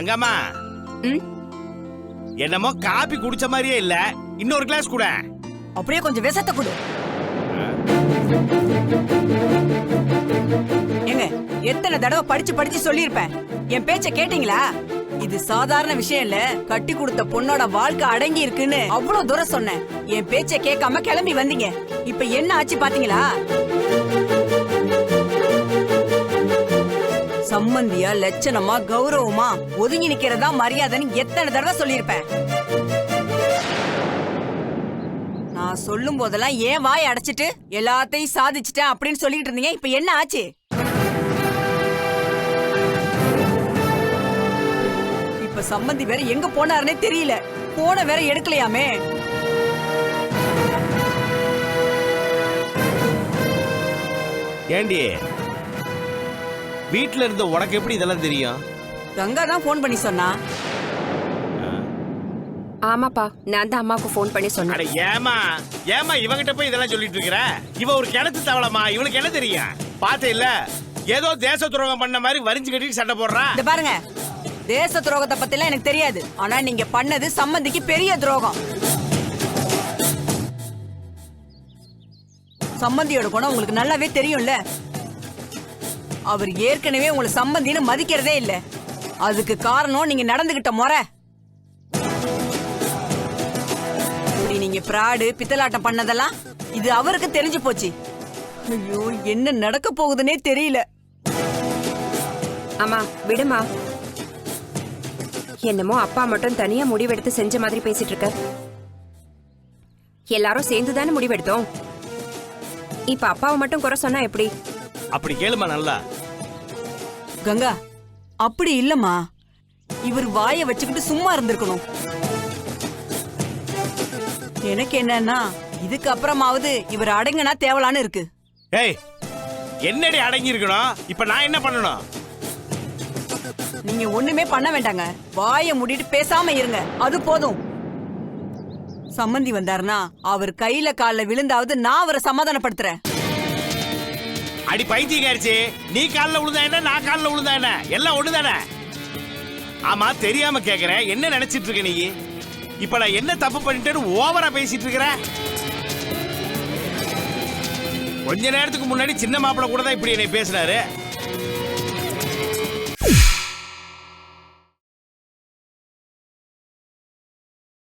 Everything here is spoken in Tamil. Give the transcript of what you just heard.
தங்கம்மா. என்னமோ காபி குடிச்ச மாதிரியே இல்ல. இன்னொரு கிளாஸ் கூட. அப்படியே கொஞ்சம் விஷத்தை கொடு. ஏங்க எத்தனை தடவை படிச்சு படிச்சு சொல்லியிருப்பேன். என் பேச்ச கேட்டீங்களா? இது சாதாரண விஷயம் இல்ல. கட்டி கொடுத்த பொண்ணோட வாழ்க்கை அடங்கி இருக்குன்னு அவ்வளவு தூரம் சொன்னேன். என் பேச்ச கேட்காம கிளம்பி வந்தீங்க. இப்ப என்ன ஆச்சு பாத்தீங்களா? சம்மந்தியா லட்சணமா கௌரவமா ஒதுங்கி நிக்கிறதா மரியாதைன்னு எத்தனை தடவை சொல்லியிருப்பேன். நான் சொல்லும் போதெல்லாம் ஏன் வாய் அடைச்சிட்டு எல்லாத்தையும் சாதிச்சிட்டேன் அப்படின்னு சொல்லிட்டு இருந்தீங்க? இப்ப என்ன ஆச்சு? இப்ப சம்மந்தி வேற எங்க போனாருன்னே தெரியல. போன வேற எடுக்கலையாமே. ஏண்டி? வீட்ல இருந்த உனக்கு எப்படி இதெல்லாம் தெரியும்? கங்கா தான் போன் பண்ணி சொன்னா. ஆமாப்பா நான் தான் அம்மாவுக்கு ஃபோன் பண்ணி சொன்னேன். அட ஏமா ஏமா இவகிட்ட போய் இதெல்லாம் சொல்லிட்டு இருக்கிற? இவ ஒரு கிணத்து தவளமா இவளுக்கு என்ன தெரியும்? பாத்து இல்ல ஏதோ தேச துரோகம் பண்ண மாதிரி வரிஞ்சு கட்டிட்டு சண்டை போடுறா? இந்த பாருங்க தேச துரோகத்தை பத்தி எல்லாம் எனக்கு தெரியாது. ஆனா நீங்க பண்ணது சம்பந்திக்கு பெரிய துரோகம். சம்பந்தியோட குணம் உங்களுக்கு நல்லாவே தெரியும்ல. அவர் ஏற்கனவே உங்களை சம்பந்தின்னு மதிக்கிறதே இல்ல. அதுக்கு காரணம் நீங்க நடந்துகிட்ட முறை. இப்படி நீங்க பிராடு பித்தலாட்டம் பண்ணதெல்லாம் இது அவருக்கு தெரிஞ்சு போச்சு. ஐயோ என்ன நடக்க போகுதுன்னே தெரியல. அம்மா விடுமா. என்னமோ அப்பா மட்டும் தனியா முடிவெடுத்து செஞ்ச மாதிரி பேசிட்டு இருக்க எல்லாரும் சேர்ந்து தானே முடிவெடுத்தோம். இப்ப அப்பாவை மட்டும் குறை சொன்னா எப்படி? அப்படி கேளுமா நல்லா. கங்கா அப்படி இல்லம்மா. இவர் வாயை வச்சுக்கிட்டு சும்மா இருந்திருக்கணும். எனக்கு என்னன்னா இதுக்கு அப்புறமாவது இவர் அடங்குனா தேவலான்னு இருக்கு. ஏய் என்னடி அடங்கி இருக்கணும்? இப்ப நான் என்ன பண்ணணும்? நீங்க ஒண்ணுமே பண்ண வேண்டாங்க. வாயை மூடிட்டு பேசாம இருங்க. அது போதும். சம்மந்தி வந்தாருன்னா அவர் கையில கால்ல விழுந்தாவது நான் அவரை சமாதானப்படுத்துறேன். அடி பைத்தியக்காரிச்சு. நீ காலில் விழுந்தா என்ன நான் காலில் விழுந்தா என்ன? எல்லாம் ஒண்ணுதானே? ஆமா தெரியாம கேக்குறேன் என்ன நினைச்சிட்டு இருக்க நீ? இப்ப நான் என்ன தப்பு பண்ணிட்டேன்னு ஓவரா பேசிட்டு இருக்கிற? கொஞ்ச நேரத்துக்கு முன்னாடி சின்ன மாப்பிள்ள கூட தான் இப்படி என்னை பேசினாரு.